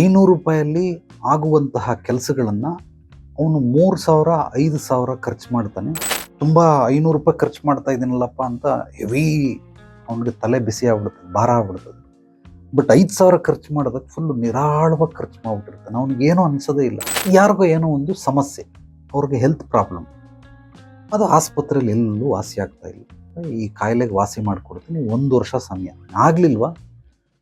ಐನೂರು ರೂಪಾಯಲ್ಲಿ ಆಗುವಂತಹ ಕೆಲಸಗಳನ್ನು ಅವನು ಮೂರು ಸಾವಿರ, ಐದು ಸಾವಿರ ಖರ್ಚು ಮಾಡ್ತಾನೆ. ತುಂಬ ಐನೂರು ರೂಪಾಯಿ ಖರ್ಚು ಮಾಡ್ತಾ ಇದ್ದೀನಲ್ಲಪ್ಪ ಅಂತ ಹೆವಿ ಅವನಿಗೆ ತಲೆ ಬಿಸಿ ಆಗ್ಬಿಡುತ್ತೆ ಭಾರ ಆಗ್ಬಿಡ್ತದೆ. ಬಟ್ ಐದು ಸಾವಿರ ಖರ್ಚು ಮಾಡೋದಕ್ಕೆ ಫುಲ್ಲು ನಿರಾಳವಾಗಿ ಖರ್ಚು ಮಾಡ್ಬಿಟ್ಟಿರ್ತಾನೆ. ಅವ್ನಿಗೇನೂ ಅನಿಸೋದೇ ಇಲ್ಲ. ಯಾರಿಗೋ ಏನೋ ಒಂದು ಸಮಸ್ಯೆ, ಅವ್ರಿಗೆ ಹೆಲ್ತ್ ಪ್ರಾಬ್ಲಮ್ ಅದು ಆಸ್ಪತ್ರೆಯಲ್ಲಿ ಎಲ್ಲೂ ವಾಸಿ ಆಗ್ತಾ ಇಲ್ಲ. ಈ ಕಾಯಿಲೆಗೆ ವಾಸಿ ಮಾಡಿಕೊಡ್ತೀನಿ, ಒಂದು ವರ್ಷ ಸಮಯ. ಆಗ್ಲಿಲ್ವಾ?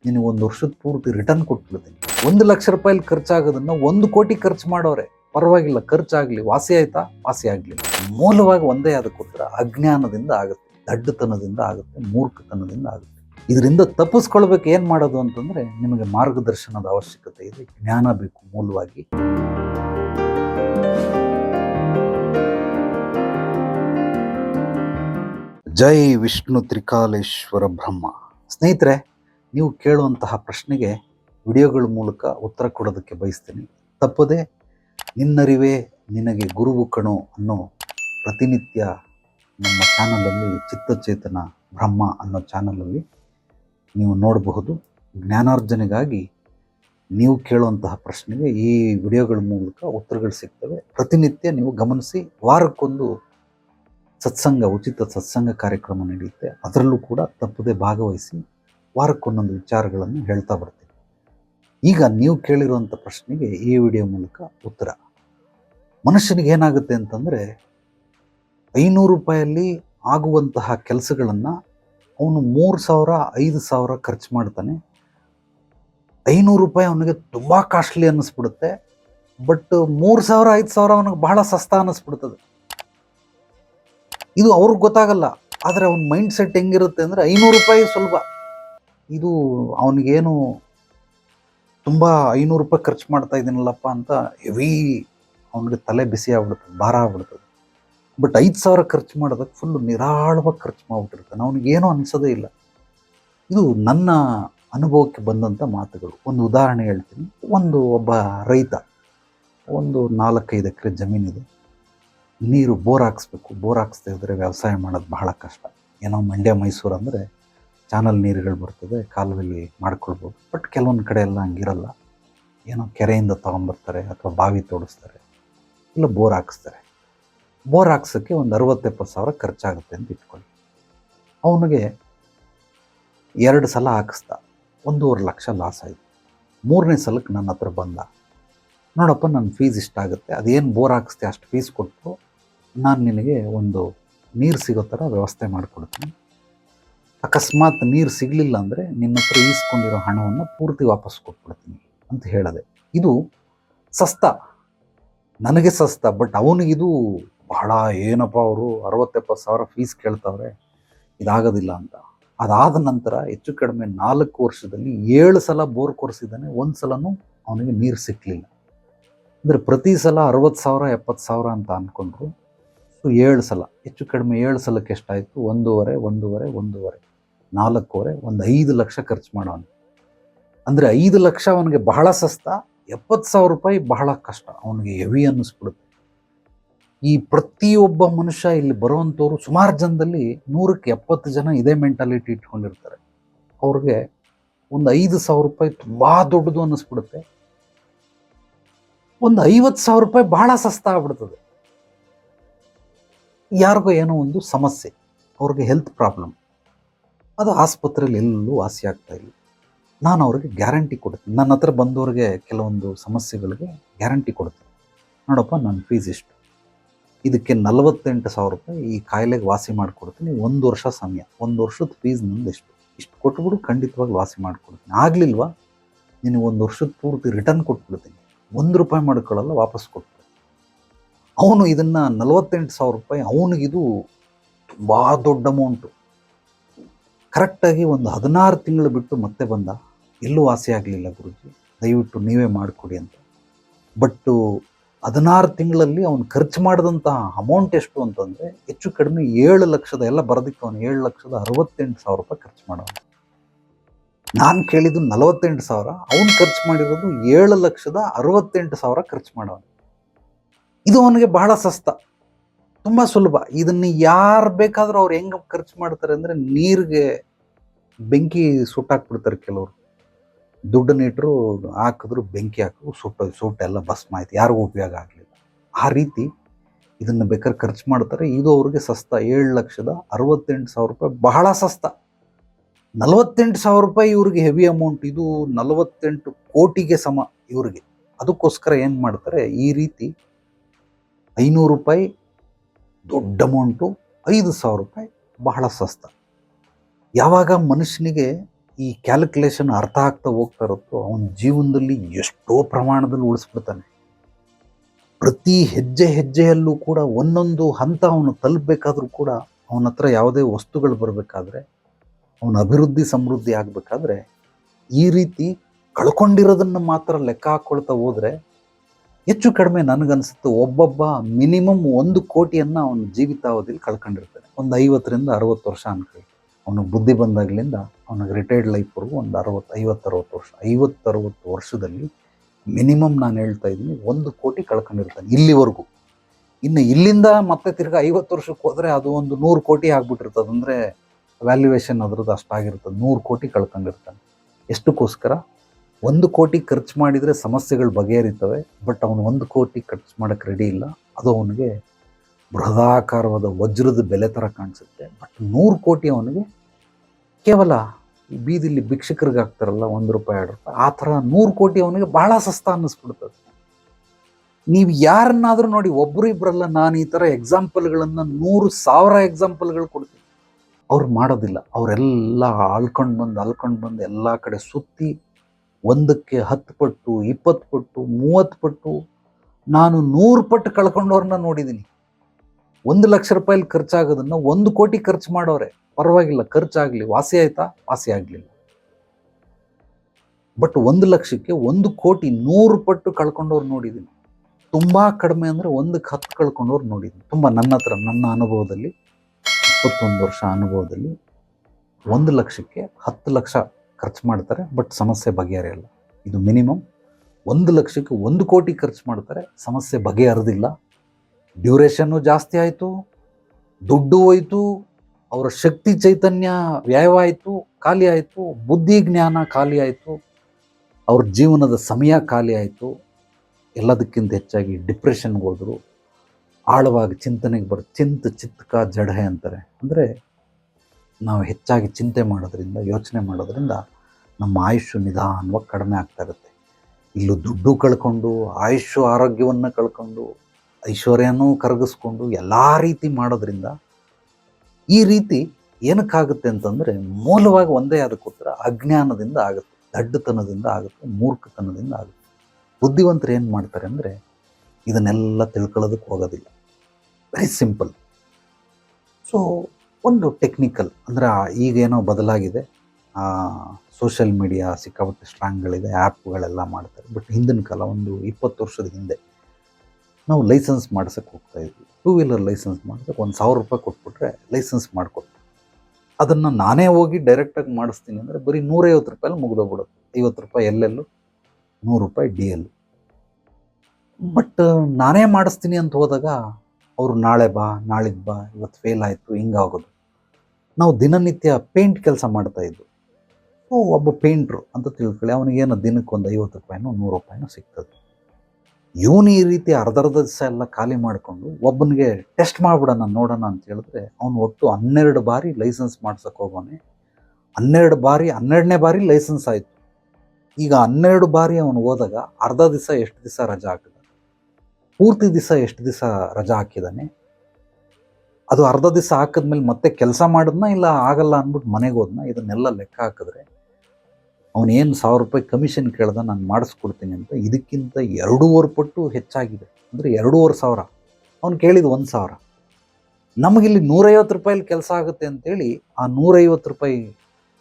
ನಿನಗೆ ಒಂದು ವರ್ಷದ ಪೂರ್ತಿ ರಿಟರ್ನ್ ಕೊಟ್ಬಿಡ್ತೀನಿ. ಒಂದು ಲಕ್ಷ ರೂಪಾಯಿಲಿ ಖರ್ಚಾಗೋದನ್ನು ಒಂದು ಕೋಟಿ ಖರ್ಚು ಮಾಡೋರೆ. ಪರವಾಗಿಲ್ಲ, ಖರ್ಚಾಗಲಿ. ವಾಸಿ ಆಯ್ತಾ? ವಾಸಿ ಆಗಲಿ. ಮೂಲವಾಗಿ ಒಂದೇ ಆದ ಕೊಟ್ಟರೆ ಅಜ್ಞಾನದಿಂದ ಆಗುತ್ತೆ. ದಡ್ಡತನದಿಂದ ಆಗುತ್ತೆ, ಮೂರ್ಖತನದಿಂದ ಆಗುತ್ತೆ. ಇದರಿಂದ ತಪ್ಪಿಸ್ಕೊಳ್ಬೇಕು ಏನು ಮಾಡೋದು ಅಂತಂದರೆ ನಿಮಗೆ ಮಾರ್ಗದರ್ಶನದ ಅವಶ್ಯಕತೆ ಇದೆ. ಜ್ಞಾನ ಬೇಕು ಮೂಲವಾಗಿ. ಜೈ ವಿಷ್ಣು ತ್ರಿಕಾಲೇಶ್ವರ ಬ್ರಹ್ಮ. ಸ್ನೇಹಿತರೆ ನೀವು ಕೇಳುವಂತಹ ಪ್ರಶ್ನೆಗೆ ವಿಡಿಯೋಗಳ ಮೂಲಕ ಉತ್ತರ ಕೊಡೋದಕ್ಕೆ ಬಯಸ್ತೀನಿ. ತಪ್ಪದೆ, ನಿನ್ನರಿವೇ ನಿನಗೆ ಗುರುವು ಕಣೋ ಅನ್ನೋ ಪ್ರತಿನಿತ್ಯ ನಮ್ಮ ಚಾನಲಲ್ಲಿ ಚಿತ್ತಚೇತನ ಬ್ರಹ್ಮ ಅನ್ನೋ ಚಾನಲಲ್ಲಿ ನೀವು ನೋಡಬಹುದು. ಜ್ಞಾನಾರ್ಜನೆಗಾಗಿ ನೀವು ಕೇಳುವಂತಹ ಪ್ರಶ್ನೆಗೆ ಈ ವಿಡಿಯೋಗಳ ಮೂಲಕ ಉತ್ತರಗಳು ಸಿಗ್ತವೆ. ಪ್ರತಿನಿತ್ಯ ನೀವು ಗಮನಿಸಿ, ವಾರಕ್ಕೊಂದು ಸತ್ಸಂಗ, ಉಚಿತ ಸತ್ಸಂಗ ಕಾರ್ಯಕ್ರಮ ನಡೆಯುತ್ತೆ. ಅದರಲ್ಲೂ ಕೂಡ ತಪ್ಪದೆ ಭಾಗವಹಿಸಿ ವಾರಕ್ಕೊಂದೊಂದು ವಿಚಾರಗಳನ್ನು ಹೇಳ್ತಾ ಬರ್ತೀನಿ. ಈಗ ನೀವು ಕೇಳಿರುವಂಥ ಪ್ರಶ್ನೆಗೆ ಈ ವಿಡಿಯೋ ಮೂಲಕ ಉತ್ತರ. ಮನುಷ್ಯನಿಗೆ ಏನಾಗುತ್ತೆ ಅಂತಂದರೆ, ಐನೂರು ರೂಪಾಯಲ್ಲಿ ಆಗುವಂತಹ ಕೆಲಸಗಳನ್ನು ಅವನು ಮೂರು ಸಾವಿರ, ಐದು ಸಾವಿರ ಖರ್ಚು ಮಾಡ್ತಾನೆ. ಐನೂರು ರೂಪಾಯಿ ಅವನಿಗೆ ತುಂಬ ಕಾಸ್ಟ್ಲಿ ಅನ್ನಿಸ್ಬಿಡುತ್ತೆ. ಬಟ್ ಮೂರು ಸಾವಿರ, ಐದು ಸಾವಿರ ಅವನಿಗೆ ಬಹಳ ಸಸ್ತಾ ಅನ್ನಿಸ್ಬಿಡ್ತದೆ. ಇದು ಅವ್ರಿಗೆ ಗೊತ್ತಾಗಲ್ಲ. ಆದರೆ ಅವನ ಮೈಂಡ್ ಸೆಟ್ ಹೆಂಗಿರುತ್ತೆ ಅಂದರೆ ಐನೂರು ರೂಪಾಯಿ ಸುಲಭ. ಇದು ಅವನಿಗೇನು ತುಂಬ ಐನೂರು ರೂಪಾಯಿ ಖರ್ಚು ಮಾಡ್ತಾ ಇದ್ದೀನಲ್ಲಪ್ಪ ಅಂತ ಹೆವಿ ಅವನಿಗೆ ತಲೆ ಬಿಸಿ ಆಗ್ಬಿಡ್ತದೆ, ಭಾರ ಆಗ್ಬಿಡ್ತದೆ. ಬಟ್ ಐದು ಸಾವಿರ ಖರ್ಚು ಮಾಡೋದಕ್ಕೆ ಫುಲ್ಲು ನಿರಾಳವಾಗಿ ಖರ್ಚು ಮಾಡಿಬಿಟ್ಟಿರ್ತಾನೆ. ಅವನಿಗೇನೂ ಅನಿಸೋದೇ ಇಲ್ಲ. ಇದು ನನ್ನ ಅನುಭವಕ್ಕೆ ಬಂದಂಥ ಮಾತುಗಳು. ಒಂದು ಉದಾಹರಣೆ ಹೇಳ್ತೀನಿ. ಒಂದು ಒಬ್ಬ ರೈತ, ಒಂದು ನಾಲ್ಕೈದು ಎಕರೆ ಜಮೀನಿದೆ. ನೀರು ಬೋರ್ ಹಾಕ್ಸ್ಬೇಕು. ಬೋರ್ ಹಾಕ್ಸ್ತಾ ಇದ್ದರೆ ವ್ಯವಸಾಯ ಮಾಡೋದು ಬಹಳ ಕಷ್ಟ. ಏನೋ ಮಂಡ್ಯ ಮೈಸೂರು ಅಂದರೆ ಚಾನಲ್ ನೀರುಗಳು ಬರ್ತದೆ, ಕಾಲುವೆಲಿ ಮಾಡ್ಕೊಳ್ಬೋದು. ಬಟ್ ಕೆಲವೊಂದು ಕಡೆ ಎಲ್ಲ ಹಂಗಿರಲ್ಲ. ಏನೋ ಕೆರೆಯಿಂದ ತೊಗೊಂಬರ್ತಾರೆ ಅಥವಾ ಬಾವಿ ತೋಡಿಸ್ತಾರೆ, ಇಲ್ಲ ಬೋರ್ ಹಾಕಿಸ್ತಾರೆ. ಬೋರ್ ಹಾಕ್ಸೋಕ್ಕೆ ಒಂದು ಅರವತ್ತೆಪ್ಪತ್ತು ಸಾವಿರ ಖರ್ಚಾಗುತ್ತೆ ಅಂತ ಇಟ್ಕೊಳ್ಳಿ. ಅವನಿಗೆ ಎರಡು ಸಲ ಹಾಕಿಸ್ದ ಒಂದೂವರೆ ಲಕ್ಷ ಲಾಸ್ ಆಯಿತು. ಮೂರನೇ ಸಲಕ್ಕೆ ನನ್ನ ಹತ್ರ ಬಂದ, ನೋಡಪ್ಪ ನನ್ನ ಫೀಸ್ ಇಷ್ಟಾಗುತ್ತೆ ಅದೇನು ಬೋರ್ ಹಾಕಿಸ್ತೆ ಅಷ್ಟು ಫೀಸ್ ಕೊಟ್ಟು ನಾನು ನಿನಗೆ ಒಂದು ನೀರು ಸಿಗೋ ಥರ ವ್ಯವಸ್ಥೆ ಮಾಡಿಕೊಡ್ತೀನಿ. ಅಕಸ್ಮಾತ್ ನೀರು ಸಿಗಲಿಲ್ಲ ಅಂದರೆ ನಿನ್ನ ಹತ್ರ ಈಸ್ಕೊಂಡಿರೋ ಹಣವನ್ನು ಪೂರ್ತಿ ವಾಪಸ್ ಕೊಟ್ಬಿಡ್ತೀನಿ ಅಂತ ಹೇಳದೆ. ಇದು ಸಸ್ತ. ನನಗೆ ಸಸ್ತ, ಬಟ್ ಅವನಿಗಿದು ಬಹಳ ಏನಪ್ಪ ಅವರು, ಅರವತ್ತೆಪ್ಪತ್ತು ಸಾವಿರ ಫೀಸ್ ಕೇಳ್ತಾವ್ರೆ, ಇದಾಗೋದಿಲ್ಲ ಅಂತ. ಅದಾದ ನಂತರ ಹೆಚ್ಚು ಕಡಿಮೆ ನಾಲ್ಕು ವರ್ಷದಲ್ಲಿ ಏಳು ಸಲ ಬೋರ್ ಕೊರೆಸಿದ್ದಾನೆ, ಒಂದು ಸಲನೂ ಅವನಿಗೆ ನೀರು ಸಿಕ್ಕಲಿಲ್ಲ ಅಂದರೆ ಪ್ರತಿ ಸಲ ಅರವತ್ತು ಸಾವಿರ, ಎಪ್ಪತ್ತು ಸಾವಿರ ಅಂತ ಅಂದ್ಕೊಂಡ್ರು ಸೊ ಏಳು ಸಲ, ಹೆಚ್ಚು ಕಡಿಮೆ ಏಳು ಸಲಕ್ಕೆ ಎಷ್ಟಾಯಿತು? ಒಂದೂವರೆ ಒಂದೂವರೆ ಒಂದೂವರೆ. ನಾಲ್ಕೂವರೆ, ಒಂದು ಐದು ಲಕ್ಷ ಖರ್ಚು ಮಾಡೋನು ಅಂದರೆ ಐದು ಲಕ್ಷ ಅವನಿಗೆ ಬಹಳ ಸಸ್ತ, ಎಪ್ಪತ್ತು ಸಾವಿರ ರೂಪಾಯಿ ಬಹಳ ಕಷ್ಟ. ಅವನಿಗೆ ಹೆವಿ ಅನ್ನಿಸ್ಬಿಡುತ್ತೆ. ಈ ಪ್ರತಿಯೊಬ್ಬ ಮನುಷ್ಯ ಇಲ್ಲಿ ಬರುವಂಥವ್ರು ಸುಮಾರು ಜನದಲ್ಲಿ ನೂರಕ್ಕೆ ಎಪ್ಪತ್ತು ಜನ ಇದೇ ಮೆಂಟಾಲಿಟಿ ಇಟ್ಕೊಂಡಿರ್ತಾರೆ. ಅವ್ರಿಗೆ ಒಂದು ಐದು ಸಾವಿರ ರೂಪಾಯಿ ತುಂಬ ದೊಡ್ಡದು ಅನ್ನಿಸ್ಬಿಡುತ್ತೆ. ಒಂದು ಐವತ್ತು ಸಾವಿರ ರೂಪಾಯಿ ಬಹಳ ಸಸ್ತ ಆಗ್ಬಿಡ್ತದೆ. ಯಾರಿಗೋ ಏನೋ ಒಂದು ಸಮಸ್ಯೆ, ಅವ್ರಿಗೆ ಹೆಲ್ತ್ ಪ್ರಾಬ್ಲಮ್ ಅದು ಆಸ್ಪತ್ರೆಯಲ್ಲಿ ಎಲ್ಲೂ ವಾಸಿ ಆಗ್ತಾ ಇಲ್ಲ. ನಾನು ಅವ್ರಿಗೆ ಗ್ಯಾರಂಟಿ ಕೊಡ್ತೀನಿ. ನನ್ನ ಹತ್ರ ಬಂದವ್ರಿಗೆ ಕೆಲವೊಂದು ಸಮಸ್ಯೆಗಳಿಗೆ ಗ್ಯಾರಂಟಿ ಕೊಡ್ತೀನಿ. ನೋಡಪ್ಪ, ನನ್ನ ಫೀಸ್ ಇಷ್ಟು ಇದಕ್ಕೆ ನಲವತ್ತೆಂಟು ಸಾವಿರ ರೂಪಾಯಿ ಈ ಕಾಯಿಲೆಗೆ ವಾಸಿ ಮಾಡಿಕೊಡ್ತೀನಿ. ಒಂದು ವರ್ಷ ಸಮಯ. ಒಂದು ವರ್ಷದ ಫೀಸ್ ನಂದು ಎಷ್ಟು? ಇಷ್ಟು ಕೊಟ್ಬಿಡು ಖಂಡಿತವಾಗಿ ವಾಸಿ ಮಾಡಿಕೊಡ್ತೀನಿ. ಆಗಲಿಲ್ವಾ? ನಿನಗೆ ಒಂದು ವರ್ಷದ ಪೂರ್ತಿ ರಿಟರ್ನ್ ಕೊಟ್ಬಿಡ್ತೀನಿ. ಒಂದು ರೂಪಾಯಿ ಮಾಡ್ಕೊಳ್ಳಲ್ಲ, ವಾಪಸ್ ಕೊಟ್ಟು ಅವನು ಇದನ್ನು ನಲವತ್ತೆಂಟು ಸಾವಿರ ರೂಪಾಯಿ, ಅವನಿಗಿದು ತುಂಬ ದೊಡ್ಡ ಅಮೌಂಟು ಕರೆಕ್ಟಾಗಿ ಒಂದು ಹದಿನಾರು ತಿಂಗಳು ಬಿಟ್ಟು ಮತ್ತೆ ಬಂದ, ಎಲ್ಲೂ ವಾಸಿ ಆಗಲಿಲ್ಲ ಗುರುಜಿ. ದಯವಿಟ್ಟು ನೀವೇ ಮಾಡಿಕೊಡಿ ಅಂತ. ಬಟ್ಟು ಹದಿನಾರು ತಿಂಗಳಲ್ಲಿ ಅವನು ಖರ್ಚು ಮಾಡಿದಂತಹ ಅಮೌಂಟ್ ಎಷ್ಟು ಅಂತಂದರೆ ಹೆಚ್ಚು ಕಡಿಮೆ ಏಳು ಲಕ್ಷದ, ಎಲ್ಲ ಬರೋದಕ್ಕೆ ಅವನು ಏಳು ಲಕ್ಷದ ಅರವತ್ತೆಂಟು ಸಾವಿರ ರೂಪಾಯಿ ಖರ್ಚು ಮಾಡೋನು. ನಾನು ಕೇಳಿದ್ದು ನಲವತ್ತೆಂಟು ಸಾವಿರ, ಅವನು ಖರ್ಚು ಮಾಡಿರೋದು ಏಳು ಲಕ್ಷದ ಅರವತ್ತೆಂಟು ಸಾವಿರ ಖರ್ಚು ಮಾಡೋನು. ಇದು ಅವನಿಗೆ ಬಹಳ ಸಸ್ತ. ತುಂಬ ಸುಲಭ. ಇದನ್ನು ಯಾರು ಬೇಕಾದರೂ ಅವ್ರು ಹೆಂಗೆ ಖರ್ಚು ಮಾಡ್ತಾರೆ ಅಂದರೆ ನೀರಿಗೆ ಬೆಂಕಿ ಸುಟ್ಟಾಕ್ಬಿಡ್ತಾರೆ ಕೆಲವರು. ದುಡ್ಡನ್ನ ಇಟ್ಟರು ಹಾಕಿದ್ರು ಬೆಂಕಿ ಹಾಕಿದ್ರು ಸುಟ್ಟ ಸುಟ್ಟೆಲ್ಲ ಬಸ್ ಆಯ್ತು ಯಾರಿಗೂ ಉಪಯೋಗ ಆಗಲಿಲ್ಲ. ಆ ರೀತಿ ಇದನ್ನು ಬೇಕಾದ್ರೆ ಖರ್ಚು ಮಾಡ್ತಾರೆ. ಇದು ಅವ್ರಿಗೆ ಸಸ್ತ. ಏಳು ಲಕ್ಷದ ಅರವತ್ತೆಂಟು ಸಾವಿರ ರೂಪಾಯಿ ಬಹಳ ಸಸ್ತ. ನಲವತ್ತೆಂಟು ಸಾವಿರ ರೂಪಾಯಿ ಇವ್ರಿಗೆ ಹೆವಿ ಅಮೌಂಟ್ ಇದು ನಲವತ್ತೆಂಟು ಕೋಟಿಗೆ ಸಮ ಇವ್ರಿಗೆ. ಅದಕ್ಕೋಸ್ಕರ ಏನು ಮಾಡ್ತಾರೆ, ಈ ರೀತಿ ಐನೂರು ರೂಪಾಯಿ ದೊಡ್ಡ ಅಮೌಂಟು ಐದು ಸಾವಿರ ರೂಪಾಯಿ ಬಹಳ ಸಸ್ತ. ಯಾವಾಗ ಮನುಷ್ಯನಿಗೆ ಈ ಕ್ಯಾಲ್ಕುಲೇಷನ್ ಅರ್ಥ ಆಗ್ತಾ ಹೋಗ್ತಾ ಇರುತ್ತೋ ಅವನ ಜೀವನದಲ್ಲಿ ಎಷ್ಟೋ ಪ್ರಮಾಣದಲ್ಲಿ ಉಳಿಸ್ಬಿಡ್ತಾನೆ. ಪ್ರತಿ ಹೆಜ್ಜೆ ಹೆಜ್ಜೆಯಲ್ಲೂ ಕೂಡ ಒಂದೊಂದು ಹಂತ ಅವನು ತಲುಪಬೇಕಾದ್ರೂ ಕೂಡ ಅವನ ಹತ್ರ ಯಾವುದೇ ವಸ್ತುಗಳು ಬರಬೇಕಾದ್ರೆ, ಅವನ ಅಭಿವೃದ್ಧಿ ಸಮೃದ್ಧಿ ಆಗಬೇಕಾದ್ರೆ ಈ ರೀತಿ ಕಳ್ಕೊಂಡಿರೋದನ್ನು ಮಾತ್ರ ಲೆಕ್ಕ ಹಾಕ್ಕೊಳ್ತಾ ಹೋದ್ರೆ ಹೆಚ್ಚು ಕಡಿಮೆ ನನಗನ್ಸುತ್ತೆ ಒಬ್ಬೊಬ್ಬ ಮಿನಿಮಮ್ ಒಂದು ಕೋಟಿಯನ್ನು ಅವನ ಜೀವಿತಾವಧಿಯಲ್ಲಿ ಕಳ್ಕೊಂಡಿರ್ತಾನೆ. ಒಂದು ಐವತ್ತರಿಂದ ಅರವತ್ತು ವರ್ಷ ಅನ್ಕೊಳ್ಳಿ. ಅವನು ಬುದ್ಧಿ ಬಂದಾಗಲಿಂದ ಅವನಿಗೆ ರಿಟೈರ್ಡ್ ಲೈಫ್ವರೆಗೂ ಒಂದು ಅರವತ್ತು ಐವತ್ತರವತ್ತು ವರ್ಷ ಐವತ್ತರವತ್ತು ವರ್ಷದಲ್ಲಿ ಮಿನಿಮಮ್ ನಾನು ಹೇಳ್ತಾ ಇದ್ದೀನಿ ಒಂದು ಕೋಟಿ ಕಳ್ಕೊಂಡಿರ್ತಾನೆ ಇಲ್ಲಿವರೆಗೂ. ಇನ್ನು ಇಲ್ಲಿಂದ ಮತ್ತೆ ತಿರ್ಗಾ ಐವತ್ತು ವರ್ಷಕ್ಕೆ ಹೋದರೆ ಅದು ಒಂದು ನೂರು ಕೋಟಿ ಆಗ್ಬಿಟ್ಟಿರ್ತದೆ ಅಂದರೆ ವ್ಯಾಲ್ಯೂಯೇಷನ್ ಅದ್ರದ್ದು ಅಷ್ಟಾಗಿರ್ತದೆ ನೂರು ಕೋಟಿ ಕಳ್ಕೊಂಡಿರ್ತಾನೆ. ಎಷ್ಟಕ್ಕೋಸ್ಕರ? ಒಂದು ಕೋಟಿ ಖರ್ಚು ಮಾಡಿದರೆ ಸಮಸ್ಯೆಗಳು ಬಗೆಹರಿತವೆ, ಬಟ್ ಅವನು ಒಂದು ಕೋಟಿ ಖರ್ಚು ಮಾಡೋಕ್ಕೆ ರೆಡಿ ಇಲ್ಲ. ಅದು ಅವನಿಗೆ ಬೃಹದಾಕಾರವಾದ ವಜ್ರದ ಬೆಲೆ ಥರ ಕಾಣಿಸುತ್ತೆ. ಬಟ್ ನೂರು ಕೋಟಿ ಅವನಿಗೆ ಕೇವಲ ಈ ಬೀದಿಲಿ ಭಿಕ್ಷಕರಿಗೆ ಹಾಕ್ತಾರಲ್ಲ, ಒಂದು ರೂಪಾಯಿ, ಎರಡು ರೂಪಾಯಿ, ಆ ಥರ ನೂರು ಕೋಟಿ ಅವನಿಗೆ ಬಹಳ ಸಸ್ತ ಅನ್ನಿಸ್ಬಿಡ್ತದೆ. ನೀವು ಯಾರನ್ನಾದರೂ ನೋಡಿ ಒಬ್ಬರು ಇಬ್ಬರಲ್ಲ ನಾನು ಈ ಥರ ಎಕ್ಸಾಂಪಲ್ಗಳನ್ನು ನೂರು ಸಾವಿರ ಎಕ್ಸಾಂಪಲ್ಗಳು ಕೊಡ್ತೀನಿ. ಅವ್ರು ಮಾಡೋದಿಲ್ಲ. ಅವರೆಲ್ಲ ಆಳ್ಕೊಂಡು ಬಂದು ಅಲ್ಕೊಂಡು ಬಂದು ಎಲ್ಲ ಕಡೆ ಸುತ್ತಿ ಒಂದಕ್ಕೆ ಹತ್ತು ಪಟ್ಟು, ಇಪ್ಪತ್ತು ಪಟ್ಟು, ಮೂವತ್ತು ಪಟ್ಟು, ನಾನು ನೂರು ಪಟ್ಟು ಕಳ್ಕೊಂಡವ್ರನ್ನ ನೋಡಿದ್ದೀನಿ ಒಂದು ಲಕ್ಷ ರೂಪಾಯಿ ಖರ್ಚಾಗೋದನ್ನ ಒಂದು ಕೋಟಿ ಖರ್ಚು ಮಾಡೋರೆ. ಪರವಾಗಿಲ್ಲ, ಖರ್ಚಾಗಲಿ, ವಾಸಿ ಆಯ್ತಾ? ವಾಸಿ ಆಗಲಿಲ್ಲ. ಬಟ್ ಒಂದು ಲಕ್ಷಕ್ಕೆ ಒಂದು ಕೋಟಿ ನೂರು ಪಟ್ಟು ಕಳ್ಕೊಂಡವ್ರು ನೋಡಿದ್ದೀನಿ ತುಂಬ ಕಡಿಮೆ ಅಂದರೆ ಒಂದಕ್ಕೆ ಹತ್ತು ಕಳ್ಕೊಂಡವ್ರು ನೋಡಿದ್ದೀನಿ ತುಂಬ ನನ್ನ ಹತ್ರ, ನನ್ನ ಅನುಭವದಲ್ಲಿ, ಇಪ್ಪತ್ತೊಂದು ವರ್ಷ ಅನುಭವದಲ್ಲಿ ಒಂದು ಲಕ್ಷಕ್ಕೆ ಹತ್ತು ಲಕ್ಷ ಖರ್ಚು ಮಾಡ್ತಾರೆ, ಬಟ್ ಸಮಸ್ಯೆ ಬಗೆಹರಿಯಲ್ಲ. ಇದು ಮಿನಿಮಮ್ ಒಂದು ಲಕ್ಷಕ್ಕೆ ಒಂದು ಕೋಟಿ ಖರ್ಚು ಮಾಡ್ತಾರೆ, ಸಮಸ್ಯೆ ಬಗೆಹರಿದಿಲ್ಲ. ಡ್ಯೂರೇಷನ್ನು ಜಾಸ್ತಿ ಆಯಿತು, ದುಡ್ಡು ಹೋಯಿತು, ಅವರ ಶಕ್ತಿ ಚೈತನ್ಯ ವ್ಯಯವಾಯಿತು, ಖಾಲಿ ಆಯಿತು, ಬುದ್ಧಿ ಜ್ಞಾನ ಖಾಲಿ ಆಯಿತು, ಅವ್ರ ಜೀವನದ ಸಮಯ ಖಾಲಿ ಆಯಿತು, ಎಲ್ಲದಕ್ಕಿಂತ ಹೆಚ್ಚಾಗಿ ಡಿಪ್ರೆಷನ್ಗೆ ಹೋದರು, ಆಳವಾಗಿ ಚಿಂತನೆಗೆ ಬರ್, ಚಿಂತ ಚಿತ್ತಕ ಜಡಹೆ ಅಂತಾರೆ. ಅಂದರೆ ನಾವು ಹೆಚ್ಚಾಗಿ ಚಿಂತೆ ಮಾಡೋದ್ರಿಂದ, ಯೋಚನೆ ಮಾಡೋದ್ರಿಂದ ನಮ್ಮ ಆಯುಷ್ಯ ನಿಧಾನವಾಗಿ ಕಡಿಮೆ ಆಗ್ತಾ ಇರುತ್ತೆ. ಇಲ್ಲೂ ದುಡ್ಡು ಕಳ್ಕೊಂಡು, ಆಯುಷ್ಯ ಆರೋಗ್ಯವನ್ನು ಕಳ್ಕೊಂಡು, ಐಶ್ವರ್ಯನೂ ಕರಗಿಸ್ಕೊಂಡು ಎಲ್ಲ ರೀತಿ ಮಾಡೋದ್ರಿಂದ ಈ ರೀತಿ ಏನಕ್ಕಾಗುತ್ತೆ ಅಂತಂದರೆ ಮೂಲವಾಗಿ ಒಂದೇ ಅದಕ್ಕೆ ಉತ್ತರ, ಅಜ್ಞಾನದಿಂದ ಆಗುತ್ತೆ, ದಡ್ಡತನದಿಂದ ಆಗುತ್ತೆ, ಮೂರ್ಖತನದಿಂದ ಆಗುತ್ತೆ. ಬುದ್ಧಿವಂತರು ಏನು ಮಾಡ್ತಾರೆ ಅಂದರೆ ಇದನ್ನೆಲ್ಲ ತಿಳ್ಕೊಳ್ಳೋದಕ್ಕೆ ಹೋಗೋದಿಲ್ಲ. ವೆರಿ ಸಿಂಪಲ್ ಸೊ ಒಂದು ಟೆಕ್ನಿಕಲ್ ಅಂದರೆ ಈಗೇನೋ ಬದಲಾಗಿದೆ. ಸೋಷಿಯಲ್ ಮೀಡಿಯಾ ಸಿಕ್ಕಾಪಟ್ಟೆ ಸ್ಟ್ರಾಂಗ್ಗಳಿದೆ ಆ್ಯಪ್ಗಳೆಲ್ಲ ಮಾಡ್ತಾರೆ. ಬಟ್ ಹಿಂದಿನ ಕಾಲ ಒಂದು ಇಪ್ಪತ್ತು ವರ್ಷದ ಹಿಂದೆ ನಾವು ಲೈಸೆನ್ಸ್ ಮಾಡ್ಸೋಕ್ಕೆ ಹೋಗ್ತಾಯಿದ್ವಿ ಟೂ ವೀಲರ್ ಲೈಸೆನ್ಸ್ ಮಾಡಿಸೋಕೆ ಒಂದು ಸಾವಿರ ರೂಪಾಯಿ ಕೊಟ್ಬಿಟ್ರೆ ಲೈಸೆನ್ಸ್ ಮಾಡಿಕೊಟ್ಟು ಅದನ್ನು ನಾನೇ ಹೋಗಿ ಡೈರೆಕ್ಟಾಗಿ ಮಾಡಿಸ್ತೀನಿ ಅಂದರೆ ಬರೀ ನೂರೈವತ್ತು ರೂಪಾಯಲ್ಲಿ ಮುಗಿದೋಗ್ಬಿಡುತ್ತೆ ಐವತ್ತು ರೂಪಾಯಿ ಎಲ್ಲೆಲ್ಲೂ, ನೂರು ರೂಪಾಯಿ ಡಿ ಎಲ್ ಬಟ್ ನಾನೇ ಮಾಡಿಸ್ತೀನಿ ಅಂತ ಹೋದಾಗ ಅವರು ನಾಳೆ ಬಾ ನಾಳಿದ್ದು ಬಾ, ಇವತ್ತು ಫೇಲ್ ಆಯಿತು, ಹಿಂಗಾಗೋದು. ನಾವು ದಿನನಿತ್ಯ ಪೇಂಟ್ ಕೆಲಸ ಮಾಡ್ತಾ ಇದ್ದು ಸೊ, ಒಬ್ಬ ಪೇಂಟ್ರು ಅಂತ ತಿಳ್ಕೊಳ್ಳಿ, ಅವನಿಗೇನು ದಿನಕ್ಕೆ ಒಂದು ಐವತ್ತು ರೂಪಾಯಿನೋ ನೂರು ರೂಪಾಯಿನೋ ಸಿಗ್ತದೆ. ಇವನು ಈ ರೀತಿ ಅರ್ಧ ಅರ್ಧ ದಿವಸ ಎಲ್ಲ ಖಾಲಿ ಮಾಡಿಕೊಂಡು ಒಬ್ಬನಿಗೆ ಟೆಸ್ಟ್ ಮಾಡಿಬಿಡೋಣ, ನೋಡೋಣ ಅಂತ ಹೇಳಿದ್ರೆ ಅವನು ಒಟ್ಟು ಹನ್ನೆರಡು ಬಾರಿ ಲೈಸೆನ್ಸ್ ಮಾಡ್ಸೋಕೆ ಹೋಗೋನೆ. ಹನ್ನೆರಡು ಬಾರಿ, ಹನ್ನೆರಡನೇ ಬಾರಿ ಲೈಸೆನ್ಸ್ ಆಯಿತು. ಈಗ ಹನ್ನೆರಡು ಬಾರಿ ಅವನು ಹೋದಾಗ ಅರ್ಧ ದಿವಸ ಎಷ್ಟು ದಿವಸ ರಜಾ ಹಾಕಿದ ಪೂರ್ತಿ ದಿವಸ ಎಷ್ಟು ದಿವಸ ರಜಾ ಹಾಕಿದ್ದಾನೆ ಅದು ಅರ್ಧ ದಿವಸ ಹಾಕಿದ್ಮೇಲೆ ಮತ್ತೆ ಕೆಲಸ ಮಾಡಿದ್ನ ಇಲ್ಲ ಆಗಲ್ಲ ಅಂದ್ಬಿಟ್ಟು ಮನೆಗೆ ಹೋದ್ನ? ಇದನ್ನೆಲ್ಲ ಲೆಕ್ಕ ಹಾಕಿದ್ರೆ ಅವನೇನು ಸಾವಿರ ರೂಪಾಯಿ ಕಮಿಷನ್ ಕೇಳ್ದ ನಾನು ಮಾಡಿಸ್ಕೊಡ್ತೀನಿ ಅಂತ ಇದಕ್ಕಿಂತ ಎರಡೂವರೆ ಪಟ್ಟು ಹೆಚ್ಚಾಗಿದೆ. ಅಂದರೆ ಎರಡೂವರೆ ಸಾವಿರ. ಅವ್ನು ಕೇಳಿದ ಒಂದು ಸಾವಿರ. ನಮಗಿಲ್ಲಿ ನೂರೈವತ್ತು ರೂಪಾಯಲ್ಲಿ ಕೆಲಸ ಆಗುತ್ತೆ ಅಂತೇಳಿ ಆ ನೂರೈವತ್ತು ರೂಪಾಯಿ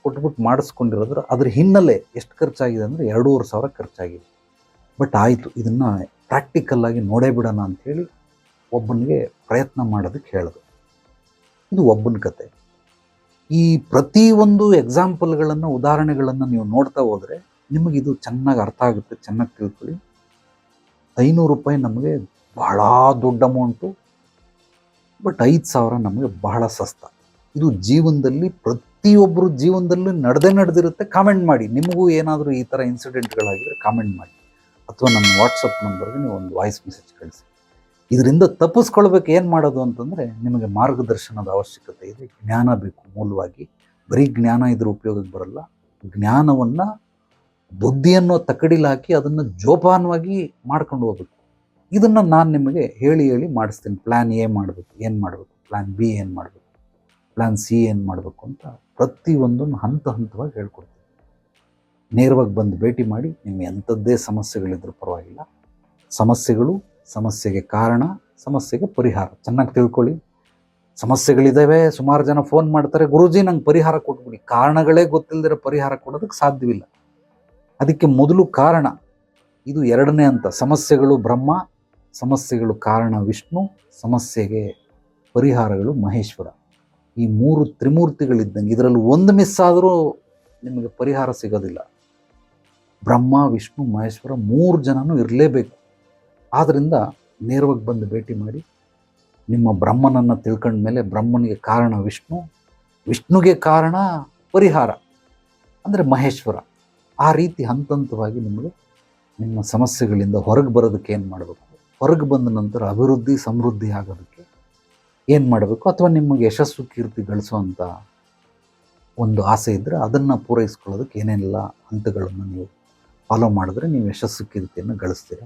ಕೊಟ್ಬಿಟ್ಟು ಮಾಡಿಸ್ಕೊಂಡಿರೋದ್ರ ಅದ್ರ ಹಿನ್ನೆಲೆ ಎಷ್ಟು ಖರ್ಚಾಗಿದೆ ಅಂದರೆ ಎರಡೂವರೆ ಸಾವಿರ ಖರ್ಚಾಗಿದೆ. ಬಟ್ ಆಯಿತು, ಇದನ್ನು ಪ್ರಾಕ್ಟಿಕಲ್ಲಾಗಿ ನೋಡೇ ಬಿಡೋಣ ಅಂಥೇಳಿ ಒಬ್ಬನಿಗೆ ಪ್ರಯತ್ನ ಮಾಡೋದಕ್ಕೆ ಹೇಳಿದ್ರು ಇದು ಒಬ್ಬನ ಕತೆ. ಈ ಪ್ರತಿಯೊಂದು ಎಕ್ಸಾಂಪಲ್ಗಳನ್ನು ಉದಾಹರಣೆಗಳನ್ನು ನೀವು ನೋಡ್ತಾ ಹೋದರೆ ಇದು ಚೆನ್ನಾಗಿ ಅರ್ಥ ಆಗುತ್ತೆ, ಚೆನ್ನಾಗಿ ತಿಳ್ಕೊಳ್ಳಿ. ಐನೂರು ರೂಪಾಯಿ ನಮಗೆ ಬಹಳ ದೊಡ್ಡ ಅಮೌಂಟು ಬಟ್ ಐದು ಸಾವಿರ ನಮಗೆ ಬಹಳ ಸಸ್ತ. ಇದು ಜೀವನದಲ್ಲಿ ಪ್ರತಿಯೊಬ್ಬರು ಜೀವನದಲ್ಲೂ ನಡೆದೇ ನಡೆದಿರುತ್ತೆ ಕಾಮೆಂಟ್ ಮಾಡಿ. ನಿಮಗೂ ಏನಾದರೂ ಈ ಥರ ಇನ್ಸಿಡೆಂಟ್ಗಳಾಗಿದ್ರೆ ಕಾಮೆಂಟ್ ಮಾಡಿ. ಅಥವಾ ನಮ್ಮ ವಾಟ್ಸಪ್ ನಂಬರ್ಗೆ ನೀವು ಒಂದು ವಾಯ್ಸ್ ಮೆಸೇಜ್ ಕಳಿಸಿ. ಇದರಿಂದ ತಪ್ಪಿಸ್ಕೊಳ್ಬೇಕು ಏನು ಮಾಡೋದು ಅಂತಂದರೆ ನಿಮಗೆ ಮಾರ್ಗದರ್ಶನದ ಅವಶ್ಯಕತೆ ಇದೆ. ಜ್ಞಾನ ಬೇಕು ಮೂಲವಾಗಿ. ಬರೀ ಜ್ಞಾನ ಇದ್ರ ಉಪಯೋಗಕ್ಕೆ ಬರಲ್ಲ. ಜ್ಞಾನವನ್ನು ಬುದ್ಧಿಯನ್ನು ತಕ್ಕಡಿಲಿ ಹಾಕಿ ಅದನ್ನು ಜೋಪಾನವಾಗಿ ಮಾಡ್ಕೊಂಡು ಹೋಗ್ಬೇಕು. ಇದನ್ನು ನಾನು ನಿಮಗೆ ಹೇಳಿ ಹೇಳಿ ಮಾಡಿಸ್ತೀನಿ. ಪ್ಲ್ಯಾನ್ ಎ ಮಾಡಬೇಕು. ಏನು ಮಾಡಬೇಕು? ಪ್ಲ್ಯಾನ್ ಬಿ ಏನು ಮಾಡಬೇಕು? ಪ್ಲ್ಯಾನ್ ಸಿ ಏನು ಮಾಡಬೇಕು ಅಂತ ಪ್ರತಿಯೊಂದನ್ನು ಹಂತ ಹಂತವಾಗಿ ಹೇಳ್ಕೊಡ್ತೀನಿ. ನೇರವಾಗಿ ಬಂದು ಭೇಟಿ ಮಾಡಿ. ನಿಮ್ಮ ಎಂಥದ್ದೇ ಸಮಸ್ಯೆಗಳಿದ್ರೂ ಪರವಾಗಿಲ್ಲ. ಸಮಸ್ಯೆಗಳು ಸಮಸ್ಯೆಗೆ ಕಾರಣ, ಸಮಸ್ಯೆಗೆ ಪರಿಹಾರ. ಚೆನ್ನಾಗಿ ತಿಳ್ಕೊಳ್ಳಿ. ಸಮಸ್ಯೆಗಳಿದ್ದಾವೆ ಸುಮಾರು ಜನ ಫೋನ್ ಮಾಡ್ತಾರೆ, ಗುರುಜಿ ನಂಗೆ ಪರಿಹಾರ ಕೊಟ್ಬಿಡಿ. ಕಾರಣಗಳೇ ಗೊತ್ತಿಲ್ಲದಿರೋ ಪರಿಹಾರ ಕೊಡೋದಕ್ಕೆ ಸಾಧ್ಯವಿಲ್ಲ. ಅದಕ್ಕೆ ಮೊದಲು ಕಾರಣ, ಇದು ಎರಡನೇ ಅಂತ. ಸಮಸ್ಯೆಗಳು ಬ್ರಹ್ಮ, ಸಮಸ್ಯೆಗಳು ಕಾರಣ ವಿಷ್ಣು, ಸಮಸ್ಯೆಗೆ ಪರಿಹಾರಗಳು ಮಹೇಶ್ವರ. ಈ ಮೂರು ತ್ರಿಮೂರ್ತಿಗಳಿದ್ದಂಗೆ ಇದರಲ್ಲಿ ಒಂದು ಮಿಸ್ ಆದರೂ ನಿಮಗೆ ಪರಿಹಾರ ಸಿಗೋದಿಲ್ಲ. ಬ್ರಹ್ಮ, ವಿಷ್ಣು, ಮಹೇಶ್ವರ ಮೂರು ಜನನೂ ಇರಲೇಬೇಕು. ಆದ್ದರಿಂದ ನೇರವಾಗಿ ಬಂದು ಭೇಟಿ ಮಾಡಿ ನಿಮ್ಮ ಬ್ರಹ್ಮನನ್ನು ತಿಳ್ಕೊಂಡ ಮೇಲೆ ಬ್ರಹ್ಮನಿಗೆ ಕಾರಣ ವಿಷ್ಣು, ವಿಷ್ಣುಗೆ ಕಾರಣ ಪರಿಹಾರ ಅಂದರೆ ಮಹೇಶ್ವರ. ಆ ರೀತಿ ಹಂತ ಹಂತವಾಗಿ ನಿಮಗೆ ನಿಮ್ಮ ಸಮಸ್ಯೆಗಳಿಂದ ಹೊರಗೆ ಬರೋದಕ್ಕೆ ಏನು ಮಾಡಬೇಕು? ಹೊರಗೆ ಬಂದ ನಂತರ ಅಭಿವೃದ್ಧಿ, ಸಮೃದ್ಧಿ ಆಗೋದಕ್ಕೆ ಏನು ಮಾಡಬೇಕು? ಅಥವಾ ನಿಮಗೆ ಯಶಸ್ಸು, ಕೀರ್ತಿ ಗಳಿಸುವಂಥ ಒಂದು ಆಸೆ ಇದ್ದರೆ ಅದನ್ನು ಪೂರೈಸ್ಕೊಳ್ಳೋದಕ್ಕೆ ಏನೆಲ್ಲ ಹಂತಗಳನ್ನು ನೀವು ಫಾಲೋ ಮಾಡಿದ್ರೆ ನೀವು ಯಶಸ್ಸು, ಕೀರ್ತಿಯನ್ನು ಗಳಿಸ್ತೀರ?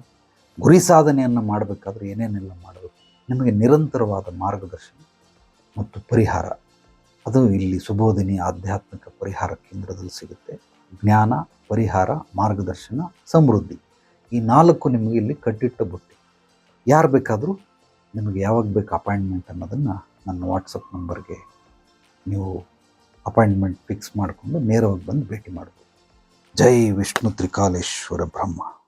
ಗುರಿ ಸಾಧನೆಯನ್ನು ಮಾಡಬೇಕಾದ್ರೆ ಏನೇನೆಲ್ಲ ಮಾಡಬೇಕು? ನಿಮಗೆ ನಿರಂತರವಾದ ಮಾರ್ಗದರ್ಶನ ಮತ್ತು ಪರಿಹಾರ. ಅದು ಇಲ್ಲಿ ಸುಬೋಧಿನಿ ಆಧ್ಯಾತ್ಮಿಕ ಪರಿಹಾರ ಕೇಂದ್ರದಲ್ಲಿ ಸಿಗುತ್ತೆ. ಜ್ಞಾನ, ಪರಿಹಾರ, ಮಾರ್ಗದರ್ಶನ, ಸಮೃದ್ಧಿ. ಈ ನಾಲ್ಕು ನಿಮಗೆ ಇಲ್ಲಿ ಕಟ್ಟಿಟ್ಟ ಬುಟ್ಟಿ. ಯಾರು ಬೇಕಾದರೂ ನಿಮಗೆ ಯಾವಾಗ ಬೇಕು ಅಪಾಯಿಂಟ್ಮೆಂಟ್ ಅನ್ನೋದನ್ನು ನನ್ನ ವಾಟ್ಸಪ್ ನಂಬರ್ಗೆ ನೀವು ಅಪಾಯಿಂಟ್ಮೆಂಟ್ ಫಿಕ್ಸ್ ಮಾಡಿಕೊಂಡು ನೇರವಾಗಿ ಬಂದು ಭೇಟಿ ಮಾಡ್ಬೋದು. ಜೈ ವಿಷ್ಣು ತ್ರಿಕಾಲೇಶ್ವರ ಬ್ರಹ್ಮ.